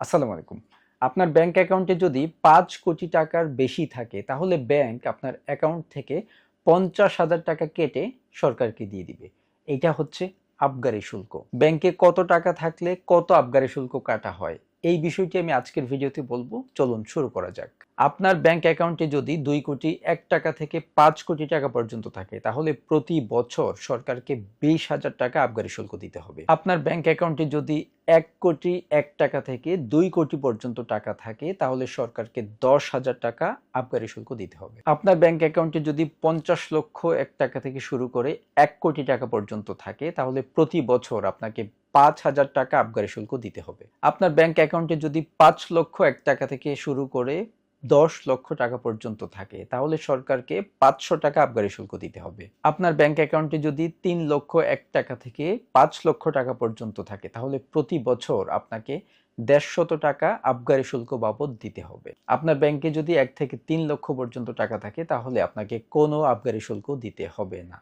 আসসালামু আলাইকুম। আপনার ব্যাংক অ্যাকাউন্টে যদি পাঁচ কোটি টাকার বেশি থাকে, তাহলে ব্যাংক আপনার অ্যাকাউন্ট থেকে পঞ্চাশ হাজার টাকা কেটে সরকারকে দিয়ে দিবে। এটা হচ্ছে আবগারি শুল্ক। ব্যাংকে কত টাকা থাকলে কত আবগারি শুল্ক কাটা হয়? এই বিষয়টি আমি আজকের ভিডিওতে বলব। চলুন শুরু করা যাক। আপনার ব্যাংক অ্যাকাউন্টে যদি দুই কোটি এক টাকা থেকে পাঁচ কোটি টাকা পর্যন্ত থাকে, তাহলে প্রতি বছর সরকারকে বিশ হাজার টাকা আবগারি শুল্ক দিতে হবে। আপনার ব্যাংক অ্যাকাউন্টে যদি এক কোটি এক টাকা থেকে দুই কোটি পর্যন্ত টাকা থাকে, তাহলে সরকারকে দশ হাজার টাকা আবগারি শুল্ক দিতে হবে। আপনার ব্যাংক অ্যাকাউন্টে যদি পঞ্চাশ লক্ষ এক টাকা থেকে শুরু করে এক কোটি টাকা পর্যন্ত থাকে, তাহলে প্রতি বছর আপনাকে পাঁচ হাজার টাকা আবগারি শুল্ক দিতে হবে। আপনার ব্যাংক অ্যাকাউন্টে যদি পাঁচ লক্ষ এক টাকা থেকে শুরু করে দশ লক্ষ টাকা পর্যন্ত থাকে, তাহলে সরকারকে পাঁচশো টাকা আবগারি শুল্ক দিতে হবে। আপনার ব্যাংক অ্যাকাউন্টে যদি তিন লক্ষ এক টাকা থেকে পাঁচ লক্ষ টাকা পর্যন্ত থাকে, তাহলে প্রতি বছর আপনাকে দেড়শত টাকা আবগারি শুল্ক বাবদ দিতে হবে। আপনার ব্যাংকে যদি এক থেকে তিন লক্ষ পর্যন্ত টাকা থাকে, তাহলে আপনাকে কোনো আবগারি শুল্ক দিতে হবে না।